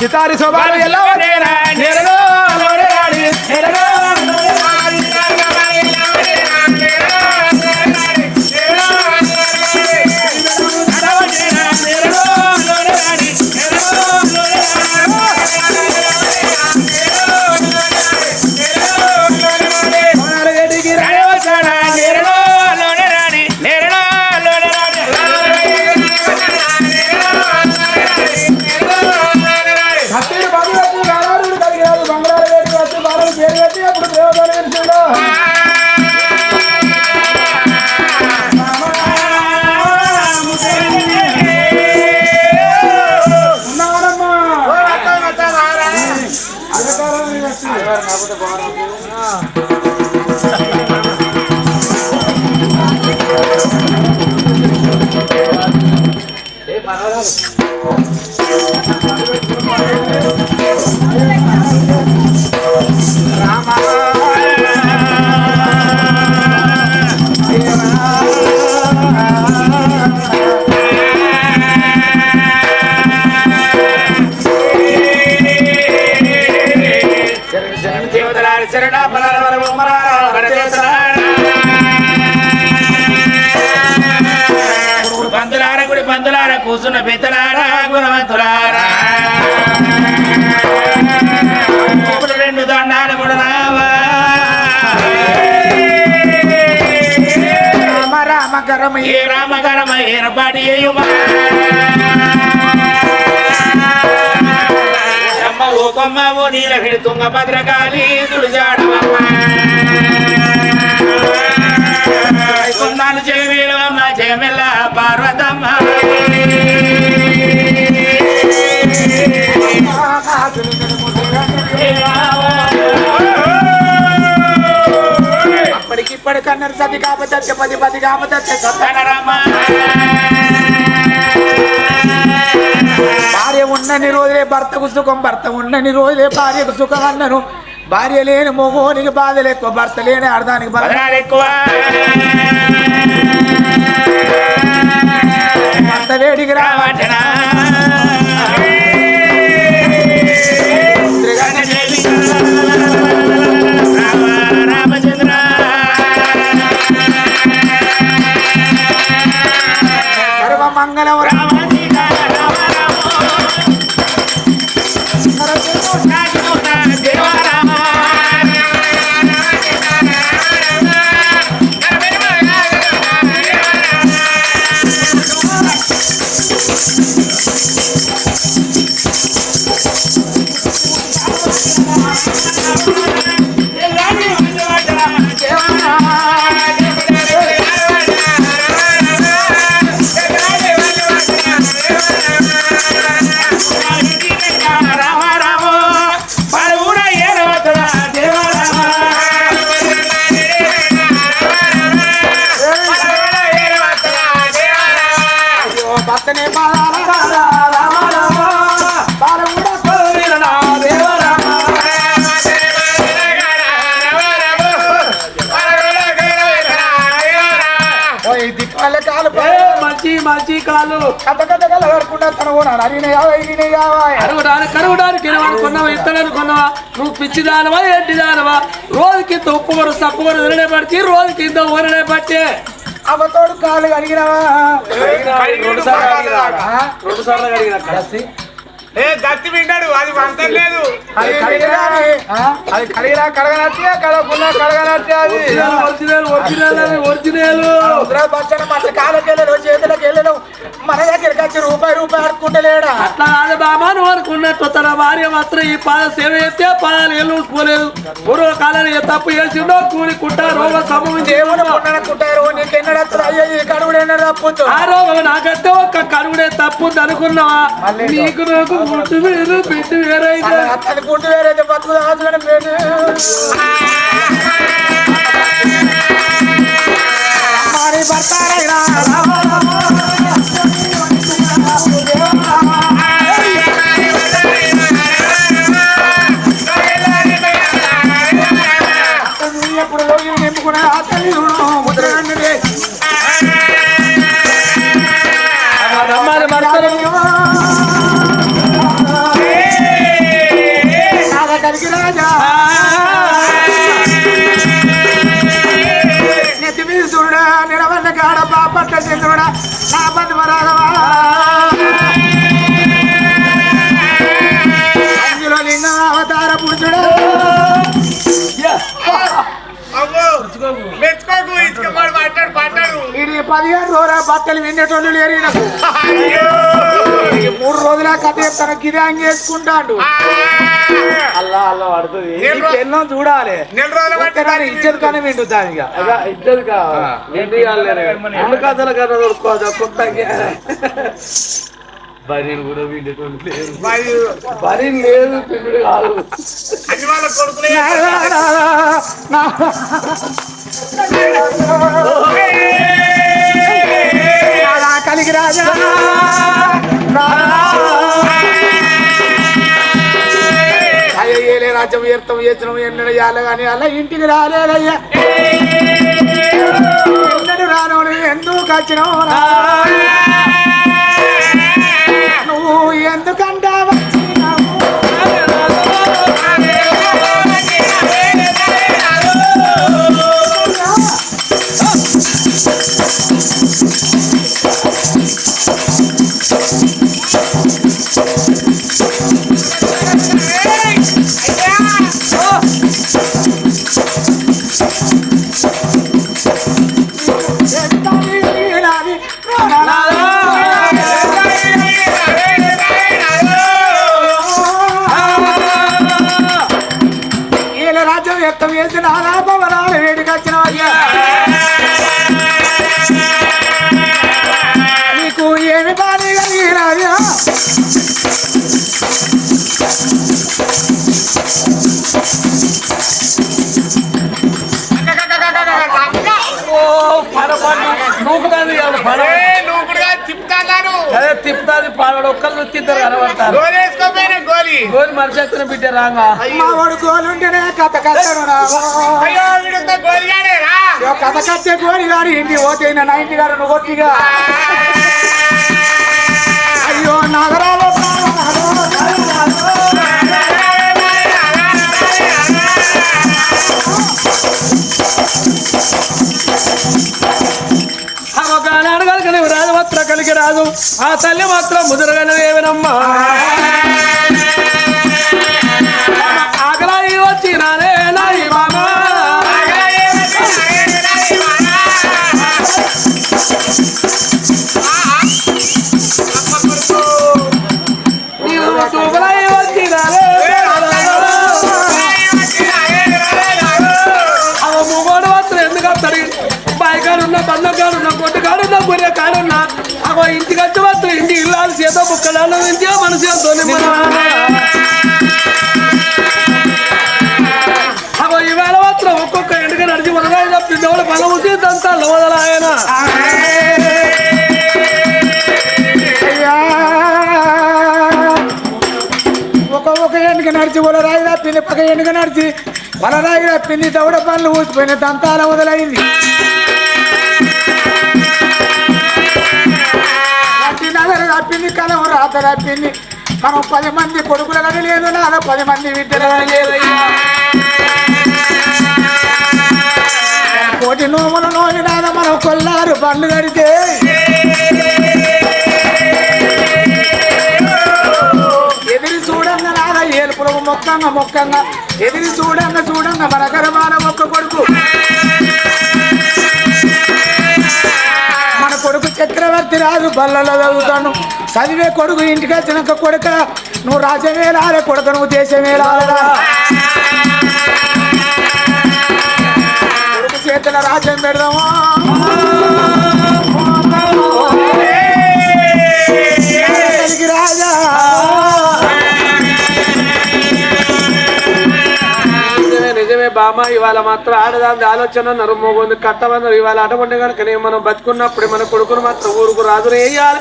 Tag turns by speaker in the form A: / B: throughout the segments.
A: సితారి శోభాలు ఎలా రామ గరమ
B: ఏ రామకరమ ఏర్పాటు చేయుమా అమ్మ ఓ కొమ్మ ఓ నీల తుంగ భద్రకాళి తుడిచాడవమ్మ
A: కన్నర సతి కాపతచ్చ పది పది కాపతచ్చ
B: కనరమ్మ
A: భార్య ఉన్నన్ని రోజులే భర్తకు సుఖం భర్త ఉన్నన్ని రోజులే భార్యకు సుఖం అన్నను. భార్య లేని మొగోనికి బాధలు ఎక్కువ భర్త లేని అర్థానికి బాధ
B: పదనాలు ఎక్కువ.
A: భర్త వేడికి రావ
B: రావటనా
A: Thank you.
C: అరవడానికి కరవడానికి నేను కొన్నావా ఇత్తనాలు కొన్నావా? నువ్వు పిచ్చిదానవా రోజుకి ఉప్పు కొర సప్పు కొర తినడే పడితే రోజుకి ఇంత ఊరనే పట్టే
A: అవతోడు కాలు కడిగినవా?
C: రెండు సార్లు అడిగినా.
B: ఏ గట్టి వింటాడు అది వంతం లేదు.
A: అది?
D: అది కడిగినా కడగనట్టే కడగకుండా కడగనట్టే అది.
C: ఒరిజినల్ ఒరిజినల్ ఒరిజినల్
A: పచ్చడి మన కాళ్ళకి వెళ్ళను చేతులకు వెళ్ళను. మన దగ్గరికి వచ్చి రూపాయి రూపాయి ఆడుకుంటలేడా
C: అట్లా కాదు బాబా నువ్వు అనుకున్నట్టు తన భార్య మాత్రం ఈ పాద సేవ చేస్తే పాదాలు ఏళ్ళు పోలేదు పూర్వ కాలంలో ఏ తప్పు చేసిండో కూలి కుట్ట రోగం సంభవించి
A: దేవుని పుణ్యనుకుంటారు నీకు ఎన్నడత్తరు అయ్యో ఈ కడుగుడు ఎన్నడ తప్పుచ్చు
C: ఆ రోగం నాకంటే ఒక్క కడుగుడే తప్పు అనుకున్నావా? నీకు నాకు గుట్టు వేరు పెట్టి వేరైతే
A: అతని గుడ్డు వేరైతే బతుకు దాచుకుని పేరు. మరి భర్తారైనా? ఎప్పుడు నింపుకునే ఆ తల్లి ముద్రగండి కలిగి రాజా. నెత్తి మీద చూడా నిలవన్న కాడ బాపట్ల చంద్రుడా నా బంధు రాఘవా. అందులో నిన్న అవతార పురుషుడా.
B: మెచ్చుకోకు మెచ్చుకోకు ఇచ్చుకోడు మాట్లాడు పాట
A: ఇది పదిహేను రోజుల బట్టలు వినేటోళ్ళు లేరు ఈ మూడు రోజుల కథ తన గిరాంగి వేసుకుంటాడు.
D: అల్లా అల్లా పడుతుంది. ఎన్నో చూడాలి.
A: కానీ వింటుంది. ఇక.
C: రెండు కథల దొరుకుకోదు కూడా బరీ లేదు కాదు.
B: కొడుకులే.
A: రాజా రాజా. అయ్యో రాజ్యం వ్యర్థం చేసినాం ఎన్నడ కానీ అలా ఇంటికి రాలేదయ్యా. ఎన్నడు రాను ఎందుకు వచ్చినావు వ్యక్తం చేసి నానా వేడికొచ్చిన నీకు ఏమి బాధ కలిగినాయ్యా
B: తిప్పుతాను
C: అదే తిప్పుతాది పాడవాడు. ఒక్కరు తిద్దరు కనబడతారు.
B: గోలి గోలి
C: మరిచేస్తున్న బిడ్డ రాగా.
A: మా వాడు గోలుంటేనే కథ కథ కట్టే కోరి గారి ఇంటి పోతే నా ఇంటి గారు నువ్వు కొట్టిగా అయ్యో నగరాలు
C: రాజు మాత్రం కలిగి రాజు ఆ తల్లి మాత్రం ముదురుగానే ఏమనమ్మా ఇంటికి వచ్చి మాత్రం ఇంటి ఇల్లాలు చేత బుక్కడాలు నుంచి మనసు ఎంతో
A: రాయి తప్పింది పక్క ఎన్నిక నడిచి? పల పిండి దవడ దౌడ పనులు ఊసిపోయిన దంతాల మొదలైంది. అట్టి కలం రాత రప్పింది మనం పది మంది కొడుకుల కానీ లేదు నాలో పది మంది విద్యలు కానీ లేదు. కోటి నోములు నాన మనం కొల్లారు బండ్లు కడితే. మొక్కంగా మొక్కంగా ఎదిరి చూడంగా చూడంగా మన కరమాన ఒక్క కొడుకు. మన కొడుకు చక్రవర్తి రాజు బల్లలో చదువుతాను. చదివే కొడుకు ఇంటికి వచ్చినాక కొడుక. నువ్వు రాజమే రాలే కొడుకు నువ్వు దేశమే రాలేరా చేతుల రాజ్యం పెడదామా?
C: అమ్మ ఇవాళ మాత్రం ఆడదాని ఆలోచన నరుమోగుంది కట్టమన్నారు ఇవాళ అటువంటి కనుక నేను మనం బతుకున్నప్పుడు మన కొడుకును మాత్రం ఊరుకు రాజు వేయాలి.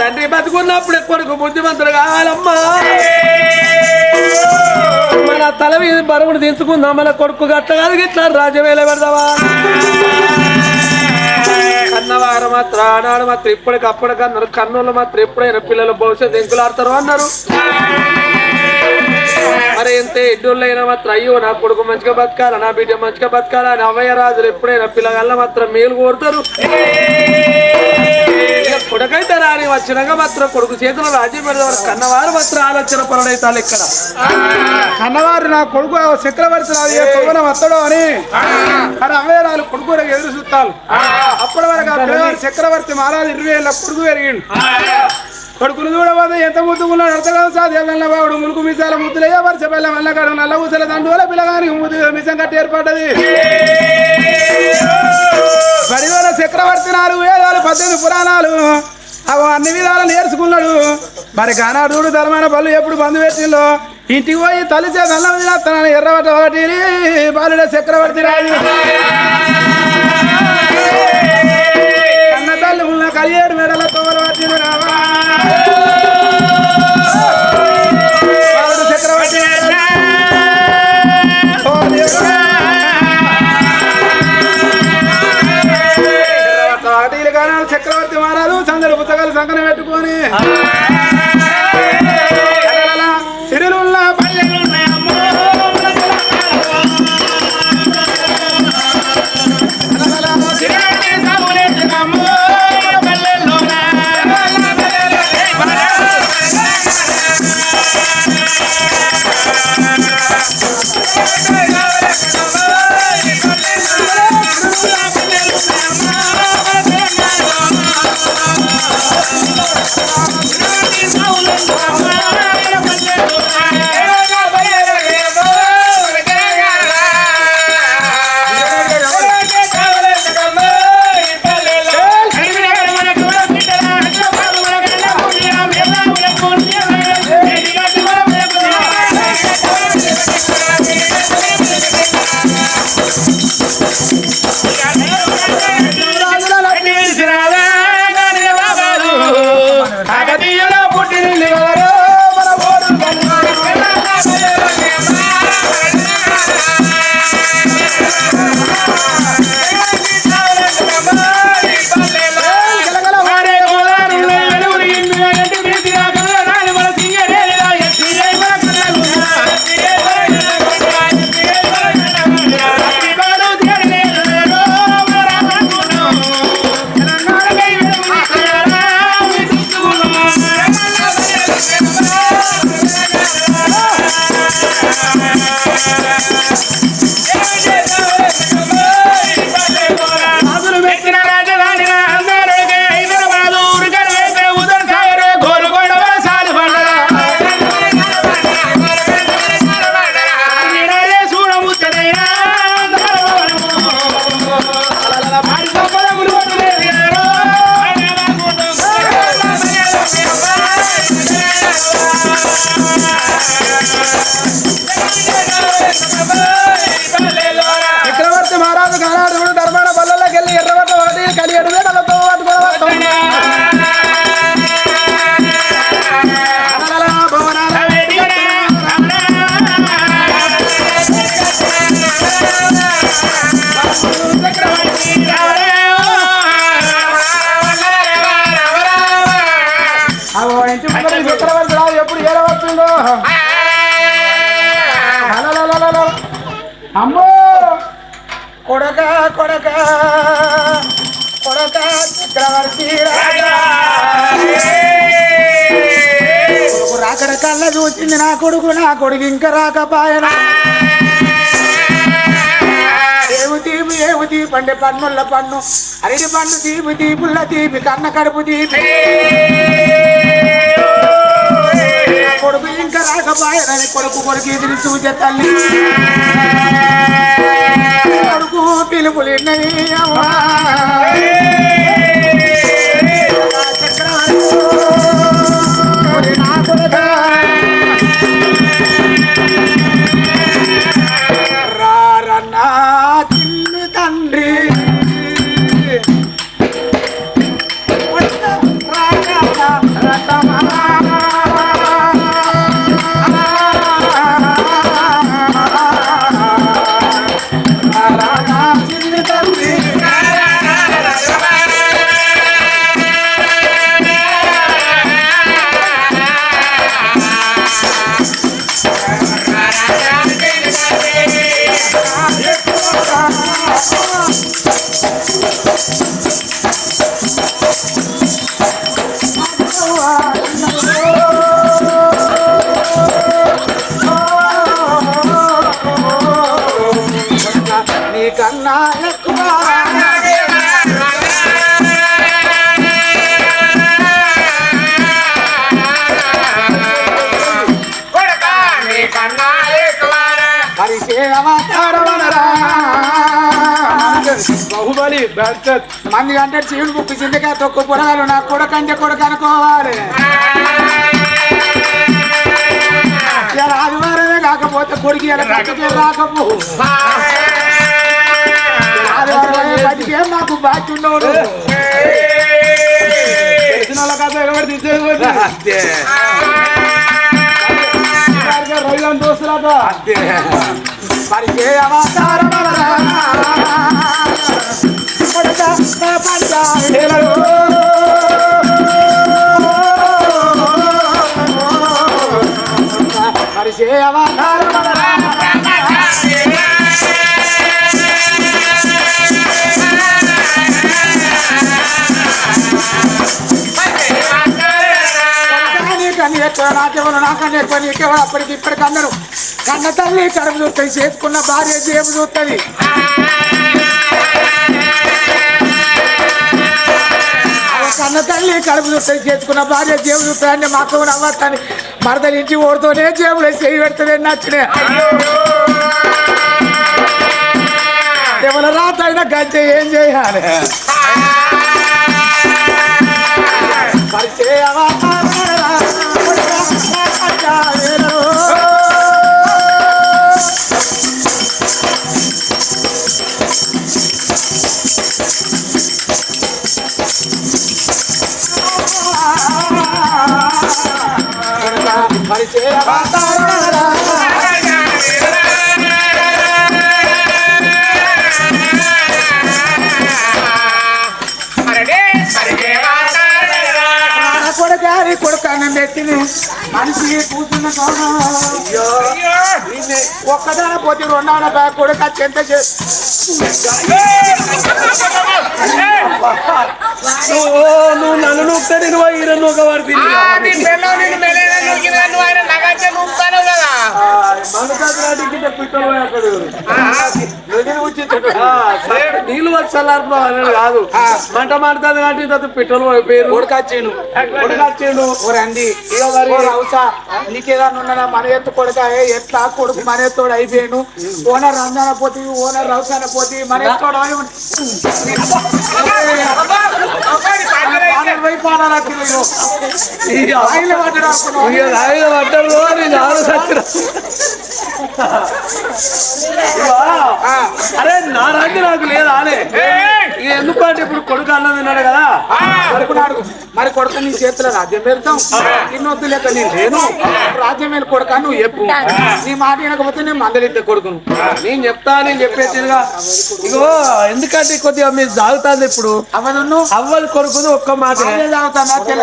C: తండ్రి బతుకున్నప్పుడు కొడుకు బుద్ధిమంతుడు కావాలమ్మా. మన తల మీద బరువును దించుకుందాం మన కొడుకు గట్టగాలి ఇట్లా రాజవేళ పెడదావా కన్నవారు మాత్రం ఆనాడు మాత్రం ఇప్పటికప్పటికన్నారు కన్నులు మాత్రం ఎప్పుడైనా పిల్లలు భవిష్యత్తు ఎంకులాడతారు అన్నారు. మరి ఎంత ఎడ్డోళ్ళైనా మాత్రం అయ్యో నా కొడుకు మంచిగా బతకాలా నా బిడ్డ మంచిగా బతకాలా అని అవ్వయ్య రాజులు ఎప్పుడైనా పిల్లగాళ్ళ మాత్రం మేలు కోరుతారు. కొడుకైతే రాని వచ్చినాక మాత్రం కొడుకు చేతిలో రాజ్యం పెడతారు కన్నవారు మాత్రం ఆలోచన పరుడైతారు ఇక్కడ.
D: కన్నవారు నా కొడుకు చక్రవర్తి రాదు కొడుకున వస్తాడు అని. మరి అవే కొడుకు ఎదురు చూస్తాను అప్పటి వరకు ఆ పిల్లవాడు చక్రవర్తి మహారాజు ఇరవై ఏళ్ళ కొడుకు పెరిగిండు. కొడుకును చూడబోతే ఎంత ముద్దుకున్నాడు అర్థం కాదు సాధ్యం వాడు ములుకు మిసాల ముద్దులయ్యా వర్షపల్లె పిల్ల మల్లగాడు నల్ల ఊసల దండువల పిల్లగానికి ముద్దు మిసం కట్టి ఏర్పడ్డది. పదివేల చక్రవర్తి నాలుగు వేదాలు పద్దెనిమిది పురాణాలు అవి అన్ని విధాలు నేర్చుకున్నాడు. మరి కానాడు ధర్మైన పళ్ళు ఎప్పుడు బంధు పెట్టిందో ఇంటికి పోయి తలిచే చేత అన్నం తినేస్తానని ఎర్రబట్ట ఒకటి బాలుడ చక్రవర్తి రాజు కలియర్ మెడల తోర రావా చక్రవర్తి మహారాజు దేవుడా. చక్రవర్తి సందడి పుస్తకాలు సంకన పెట్టుకొని.
A: రాకడ కళ్ళ చూసింది నా కొడుకు నా కొడుకు ఇంకా రాకపాయన ఏము తీపి ఏము తీపి అంటే పన్నుల పన్ను అరటి పన్ను తీపి తీపుల్ల తీపి కన్న కడుపు తీపి కొడుకు ఇంకా రాకపాయనని కొడుకు కొడుకు ఎదురు చూసే తల్లి కొడుకు పిలుపులిన్నది
D: బాహుబలి బ్యాడ్సెట్
A: మంది అంటే చీవుడు ముక్కు చింతగా తొక్కు పొరగాలు నా కొడుకు అంటే కొడుకు అనుకోవాలి. ఆదివారమే కాకపోతే కొడుకు ఇలా కట్టుకే రాకపో. ఆదివారమే బతికే మాకు బాధ్య ఉండవు
D: రైలు దోస్తులాట
A: పరిచయమాతారవనరా కొడుక నా నాకెవరు నాకన్నా ఎక్కువ నీకెవరు అప్పటికి ఇప్పటికి అందరు కన్న తల్లి కడుపు చూస్తుంది చేసుకున్న భార్య జేబు చూస్తుంది. కన్న తల్లి కడుపు చూస్తుంది చేసుకున్న భార్య జేబు చూస్తుందని అంటే మాకు నవ్వతాను మరదలు ఇంటి ఓడుతూనే జేబులు చేయి పెడుతుంది నచ్చిన. ఎవరి రాత అయినా గంజ ఏం చేయాలి? పరిచయమా పరిచయమా కొడుకారి కొడుకన్న నెత్తిని మనిషి కూర్చున్న సోనం ఒక్కదాన పోతే రెండాన కొడుక చెంత
C: నువ్వు నన్ను నీళ్ళు వచ్చి అనేది కాదు. మంట మాడుతుంది కాబట్టి ఇంత పిట్టలు పేరు
A: కొడుకొచ్చిండు
C: కొడుకొచ్చిండు
A: రండి నీకేదన్నా ఉన్నదా మన ఎత్తు కొడుక ఎట్లా కొడుకు మన ఎత్తోడు అయిపోయాను ఓనర్ రంజాన పోతే ఓనర్ రవసాన పోతే మన ఎత్తోడు
C: అరే నా రాజ్యం నాకు లేదా అనే ఎందుకంటే ఇప్పుడు కొడుకు అన్నం తిన్నాడు కదా?
A: కొడుకున్నాడు. మరి కొడుకు నీ చేతిలో రాజ్యం పెడతాం. ఇన్నొద్దు లేక నేను లేను. రాజ్యం మీద కొడుక నువ్వు చెప్పు. నీ మాట వినకపోతే నేను మందలిద్దే కొడుకును.
C: నేను చెప్తా నేను చెప్పేసిగా ఇగో ఎందుకంటే కొద్దిగా మీరు జాగుతుంది ఇప్పుడు.
A: అవను
C: అవ్వలు కొడుకుది ఒక్క మాట
A: తాగుతానా